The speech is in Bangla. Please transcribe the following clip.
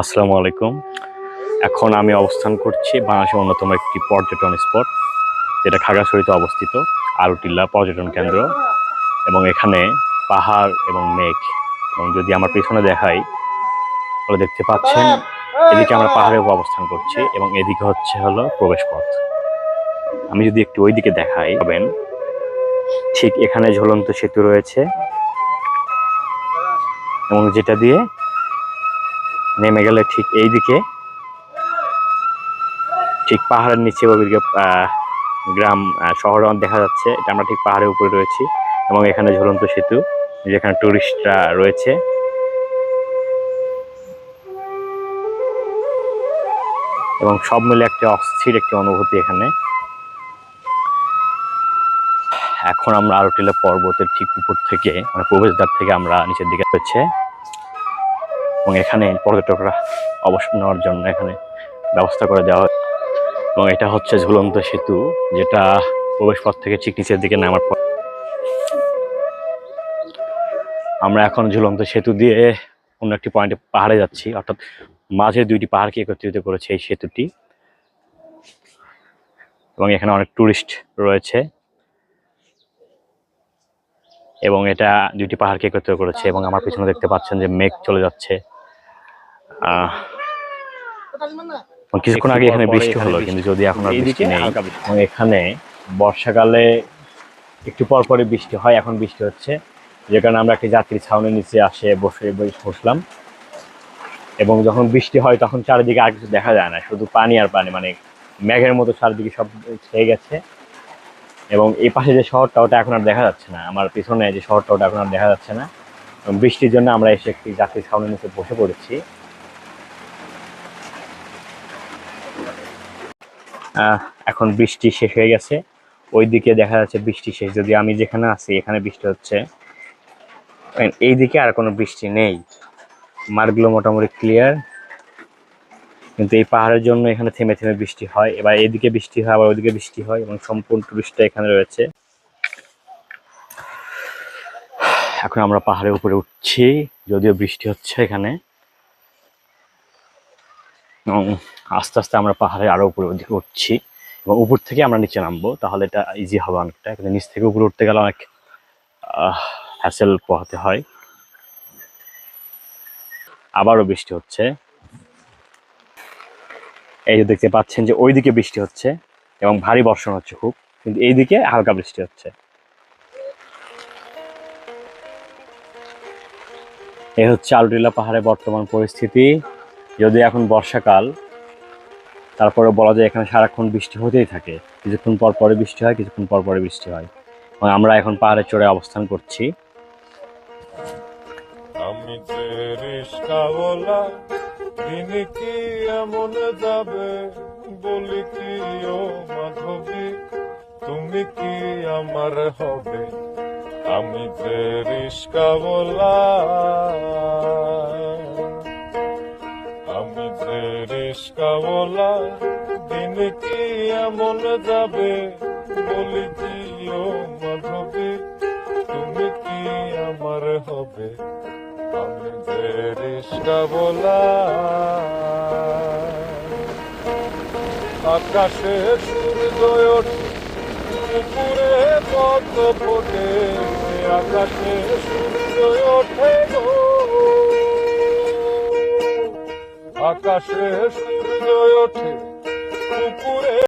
আসসালামু আলাইকুম। এখন আমি অবস্থান করছি বাংলাদেশের অন্যতম একটি পর্যটন স্পট, যেটা খাগড়াছড়িতে অবস্থিত আলুটিল্লা পর্যটন কেন্দ্র। এবং এখানে পাহাড় এবং মেঘ। এবং যদি আমার পেছনে দেখাই, তাহলে দেখতে পাচ্ছেন, এদিকে আমরা উপর অবস্থান করছি এবং এদিকে হচ্ছে হলো প্রবেশ পথ আমি যদি একটু ওইদিকে দেখাই, পাবেন, ঠিক এখানে ঝুলন্ত সেতু রয়েছে। এবং যেটা দিয়ে নেমে গেলে ঠিক এই দিকে ঠিক পাহাড়ের নিচে ওইদিকে আহ, গ্রাম শহর দেখা যাচ্ছে। এটা আমরা ঠিক পাহাড়ের উপরে রয়েছি এবং এখানে ঝুলন্ত সেতু যেখানে টুরিস্টরা রয়েছে। এবং সব মিলে একটা অস্থির একটি অনুভূতি এখানে। এখন আমরা আরটিলা পর্বতের ঠিক উপর থেকে মানে প্রবেশদ্বার থেকে আমরা নিচের দিকে হচ্ছে এবং এখানে পর্যটকরা অবসর নেওয়ার জন্য এখানে ব্যবস্থা করে দেওয়া হয়। এবং এটা হচ্ছে ঝুলন্ত সেতু, যেটা প্রবেশ পথ থেকে ঠিক নিচের দিকে নামার পর। আমরা এখন ঝুলন্ত সেতু দিয়ে অন্য একটি পয়েন্টে পাহাড়ে যাচ্ছি, অর্থাৎ মাঝে দুইটি পাহাড়কে একত্রিত করেছে এই সেতুটি। এবং এখানে অনেক টুরিস্ট রয়েছে। এবং এটা দুইটি পাহাড়কে একত্রিত করেছে এবং আমার পিছনে দেখতে পাচ্ছেন যে মেঘ চলে যাচ্ছে। কিছুক্ষণ আগে এখানে বৃষ্টি হলো কিন্তু যদি এখন আর বৃষ্টি নেই এবং এখানে বর্ষাকালে একটু পর পরে বৃষ্টি হয় এখন বৃষ্টি হচ্ছে। যে কারণে আমরা একটি যাত্রী ছাউনির নিচে আসে বসে বসে বসলাম। এবং যখন বৃষ্টি হয় তখন চারিদিকে আর কিছু দেখা যায় না। শুধু পানি আর পানি মানে মেঘের মতো চারিদিকে সব ছেয়ে গেছে। এবং এই পাশে যে শহরটা ওটা এখন আর দেখা যাচ্ছে না। আমার পিছনে যে শহরটা ওটা এখন আর দেখা যাচ্ছে না। এবং বৃষ্টির জন্য আমরা এসে একটি যাত্রী ছাউনির নিচে বসে পড়েছি। এখন বৃষ্টি শেষ হয়ে গেছে। ওইদিকে দেখা যাচ্ছে বৃষ্টি শেষ। যদি আমি যেখানে আছি, এখানে বৃষ্টি হচ্ছে। এই দিকে আর কোনো বৃষ্টি নেই। মার্গগুলো মোটামুটি ক্লিয়ার কিন্তু এই পাহাড়ের জন্য এখানে থেমে থেমে বৃষ্টি হয়। এবার এদিকে বৃষ্টি হয়, আবার ওইদিকে বৃষ্টি হয় এবং সম্পূর্ণ টুরিস্টটা এখানে রয়েছে। এখন আমরা পাহাড়ের উপরে উঠছি। যদিও বৃষ্টি হচ্ছে এখানে। আস্তে আস্তে আমরা পাহাড়ে আরও উপরে ওদিকে উঠছি এবং উপর থেকে আমরা নিচে নামবো। তাহলে এটা ইজি হবে অনেকটা। কিন্তু নিচ থেকে উপরে উঠতে গেলে অনেক হ্যাসেল পোহাতে হয়। আবারও বৃষ্টি হচ্ছে। এই যে দেখতে পাচ্ছেন যে ওইদিকে বৃষ্টি হচ্ছে এবং ভারী বর্ষণ হচ্ছে খুব, কিন্তু এইদিকে হালকা বৃষ্টি হচ্ছে। এই হচ্ছে আলটিলা পাহাড়ের বর্তমান পরিস্থিতি। যদি এখন বর্ষাকাল তারপরে বলা যায় এখানে সারাক্ষণ বৃষ্টি হতেই থাকে। কিছুক্ষণ পর পরে বৃষ্টি হয়, কিছুক্ষণ পর পরে বৃষ্টি হয়। আমরা এখন পাহাড়ে চড়ে অবস্থান করছি। বলি তুমি কি আমার হবে? আমি যে রিস্কাওয়ালা আমি রিস্কাওয়ালা দিন কি এমন যাবে? বলি তুমি কি আমার হবে? আমি যে রিস্কা বলা আকাশে সূর্য পুকুরে পদ্ম ফোটে, আকাশে সূর্য ওঠে আকাশে সূর্য ওঠে পুকুরে